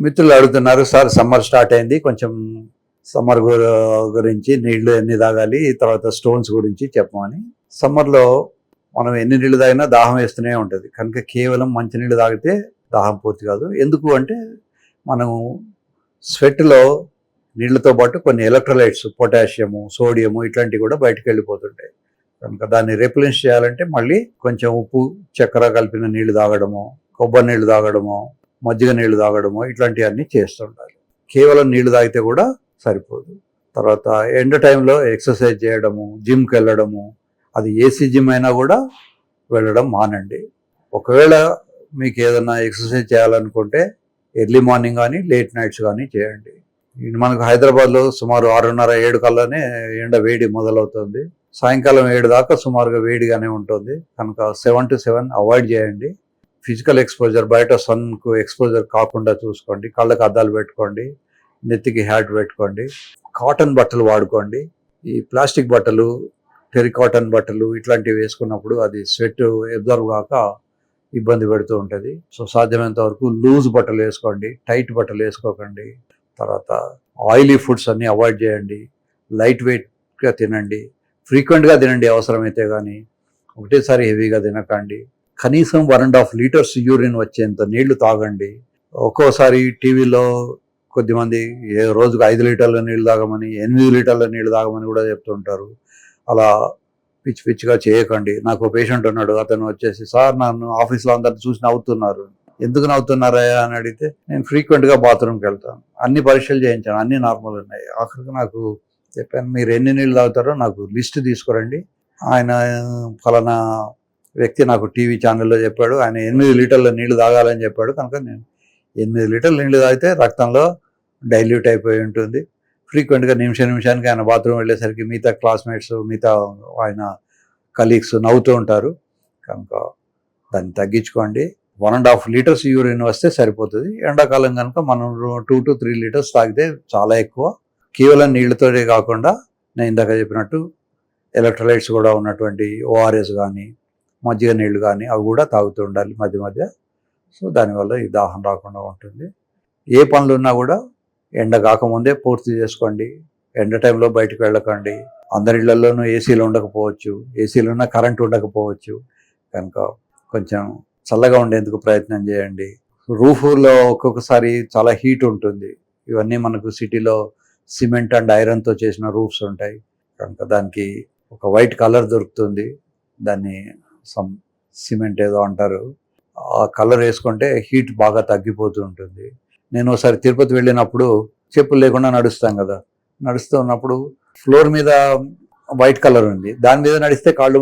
మిత్రులు అడుగుతున్నారు sir summer start అయింది కొంచెం సమ్మర్ గురించి నీళ్ళు ఎన్ని తాగాలి తర్వాత స్టోన్స్ గురించి చెప్పమని. సమ్మర్లో మనం ఎన్ని నీళ్ళు తాగినా దాహం వేస్తూనే ఉంటుంది. కనుక కేవలం మంచినీళ్ళు తాగితే దాహం పూర్తి కాదు. ఎందుకు అంటే మనము స్వెట్లో నీళ్ళతో పాటు కొన్ని ఎలక్ట్రోలైట్స్ పొటాషియము సోడియము ఇట్లాంటివి కూడా బయటకు వెళ్ళిపోతుంటాయి. కనుక దాన్ని రెప్లెన్స్ చేయాలంటే మళ్ళీ కొంచెం ఉప్పు చక్కెర కలిపిన నీళ్ళు తాగడము కొబ్బరి నీళ్ళు తాగడము మజ్జిగ నీళ్ళు తాగడము ఇట్లాంటివన్నీ చేస్తుండాలి. కేవలం నీళ్ళు తాగితే కూడా సరిపోదు. తర్వాత ఎండ టైంలో ఎక్సర్సైజ్ చేయడము జిమ్కి వెళ్ళడము అది ఏసీ జిమ్ అయినా కూడా వెళ్ళడం మానండి. ఒకవేళ మీకు ఏదైనా ఎక్సర్సైజ్ చేయాలనుకుంటే ఎర్లీ మార్నింగ్ కానీ లేట్ నైట్స్ కానీ చేయండి. మనకు హైదరాబాద్లో సుమారు ఆరున్నర ఏడు కల్లానే ఎండ వేడి మొదలవుతుంది. సాయంకాలం ఏడు దాకా సుమారుగా వేడిగానే ఉంటుంది. కనుక సెవెన్ టు సెవెన్ అవాయిడ్ చేయండి. ఫిజికల్ ఎక్స్పోజర్ బయట సన్కు ఎక్స్పోజర్ కాకుండా చూసుకోండి. కళ్ళకు అద్దాలు పెట్టుకోండి. నెత్తికి హ్యాట్ పెట్టుకోండి. కాటన్ బట్టలు వాడుకోండి. ఈ ప్లాస్టిక్ బట్టలు టెరికాటన్ బట్టలు ఇట్లాంటివి వేసుకున్నప్పుడు అది స్వెట్ అబ్జర్వ్ కాక ఇబ్బంది పెడుతూ ఉంటుంది. సో సాధ్యమైనంత వరకు లూజ్ బట్టలు వేసుకోండి. టైట్ బట్టలు వేసుకోకండి. తర్వాత ఆయిలీ ఫుడ్స్ అన్ని అవాయిడ్ చేయండి. లైట్ వెయిట్గా తినండి. ఫ్రీక్వెంట్గా తినండి అవసరమైతే కానీ ఒకటేసారి హెవీగా తినకండి. కనీసం one and half litres urine వచ్చేంత నీళ్ళు తాగండి. ఒక్కోసారి టీవీలో కొద్దిమంది ఏ రోజుకు ఐదు లీటర్ల నీళ్ళు తాగమని ఎనిమిది లీటర్ల నీళ్ళు తాగమని కూడా చెప్తుంటారు. అలా పిచ్చి పిచ్చిగా చేయకండి. నాకు పేషెంట్ ఉన్నాడు అతను వచ్చేసి సార్ నన్ను ఆఫీస్లో అందరిని చూసి నవ్వుతున్నారు. ఎందుకు నవ్వుతున్నారయ్యా అని అడిగితే నేను ఫ్రీక్వెంట్గా బాత్రూమ్కి వెళ్తాను. అన్ని పరీక్షలు చేయించాను అన్ని నార్మల్ ఉన్నాయి. ఆఖరికి నాకు చెప్పాను మీరు ఎన్ని నీళ్ళు తాగుతారో నాకు లిస్ట్ తీసుకురండి. ఆయన ఫలానా వ్యక్తి నాకు టీవీ ఛానల్లో చెప్పాడు ఆయన ఎనిమిది లీటర్ల నీళ్ళు తాగాలని చెప్పాడు కనుక నేను ఎనిమిది లీటర్ల నీళ్ళు తాగితే రక్తంలో డైల్యూట్ అయిపోయి ఉంటుంది. ఫ్రీక్వెంట్గా నిమిషం నిమిషానికి ఆయన బాత్రూమ్ వెళ్ళేసరికి మిగతా క్లాస్మేట్స్ మిగతా ఆయన కలీగ్స్ నవ్వుతూ ఉంటారు. కనుక దాన్ని తగ్గించుకోండి. One and half litres urine వస్తే సరిపోతుంది. ఎండాకాలం కనుక మనం టూ టు త్రీ లీటర్స్ తాగితే చాలా ఎక్కువ. కేవలం నీళ్ళతోనే కాకుండా నేను ఇందాక చెప్పినట్టు ఎలక్ట్రోలైట్స్ కూడా ఉన్నటువంటి ఓఆర్ఎస్ కానీ మజ్జిగ నీళ్ళు కానీ అవి కూడా తాగుతూ ఉండాలి మధ్య మధ్య. సో దానివల్ల ఈ దాహం రాకుండా ఉంటుంది. ఏ పనులు ఉన్నా కూడా ఎండ కాకముందే పూర్తి చేసుకోండి. ఎండ టైంలో బయటకు వెళ్ళకండి. అందరి ఇళ్ళలోనూ ఏసీలు ఉండకపోవచ్చు. ఏసీలు ఉన్న కరెంట్ ఉండకపోవచ్చు. కనుక కొంచెం చల్లగా ఉండేందుకు ప్రయత్నం చేయండి. రూఫ్లో ఒక్కొక్కసారి చాలా హీట్ ఉంటుంది. ఇవన్నీ మనకు సిటీలో సిమెంట్ అండ్ ఐరన్తో చేసిన రూఫ్స్ ఉంటాయి. కనుక దానికి ఒక వైట్ కలర్ దొరుకుతుంది. దాన్ని సమ్ సిమెంట్ ఏదో అంటారు. ఆ కలర్ వేసుకుంటే హీట్ బాగా తగ్గిపోతూ ఉంటుంది. నేను ఒకసారి తిరుపతి వెళ్ళినప్పుడు చెప్పులు లేకుండా నడుస్తాం కదా. నడుస్తూ ఉన్నప్పుడు ఫ్లోర్ మీద వైట్ కలర్ ఉంది. దాని మీద నడిస్తే కాళ్ళు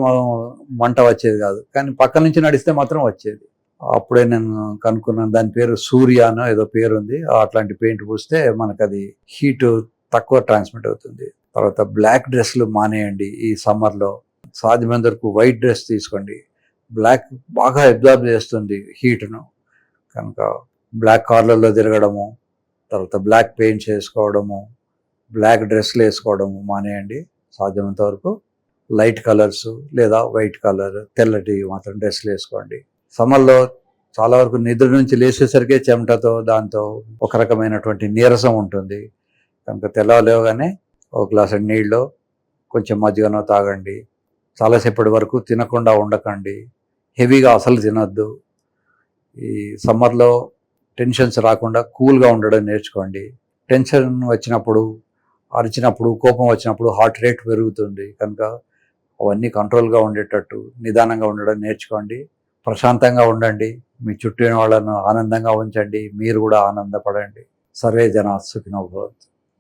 మంట వచ్చేది కాదు. కానీ పక్క నుంచి నడిస్తే మాత్రం వచ్చేది. అప్పుడే నేను కనుక్కున్నాను. దాని పేరు సూర్యానో ఏదో పేరు ఉంది. అట్లాంటి పెయింట్ పూస్తే మనకు అది హీట్ తక్కువ ట్రాన్స్మిట్ అవుతుంది. తర్వాత బ్లాక్ డ్రెస్లు మానేయండి ఈ సమ్మర్లో. సాధ్యమైనంత వరకు వైట్ డ్రెస్ తీసుకోండి. బ్లాక్ బాగా అబ్జర్వ్ చేస్తుంది హీట్ను. కనుక బ్లాక్ కార్లర్లో తిరగడము తర్వాత బ్లాక్ పెయింట్ వేసుకోవడము బ్లాక్ డ్రెస్లు వేసుకోవడము మానేయండి. సాధ్యమైనంత వరకు లైట్ కలర్స్ లేదా వైట్ కలర్ తెల్లటి మాత్రం డ్రెస్లు వేసుకోండి. సమ్మర్లో చాలా వరకు నిద్ర నుంచి లేచేసరికి చెమటతో దాంతో ఒక రకమైనటువంటి నీరసం ఉంటుంది. కనుక తెల్లలేవగానే ఒక గ్లాస్ నీళ్ళు కొంచెం మజ్జిగనో తాగండి. చాలాసేపటి వరకు తినకుండా ఉండకండి. హెవీగా అసలు తినద్దు. ఈ సమ్మర్లో టెన్షన్స్ రాకుండా కూల్గా ఉండడం నేర్చుకోండి. టెన్షన్ వచ్చినప్పుడు అరిచినప్పుడు కోపం వచ్చినప్పుడు హార్ట్ రేట్ పెరుగుతుంది. కనుక అవన్నీ కంట్రోల్గా ఉండేటట్టు నిదానంగా ఉండడం నేర్చుకోండి. ప్రశాంతంగా ఉండండి. మీ చుట్టూ వాళ్ళను ఆనందంగా ఉంచండి. మీరు కూడా ఆనందపడండి. సర్వే జన సుఖినోభవంతు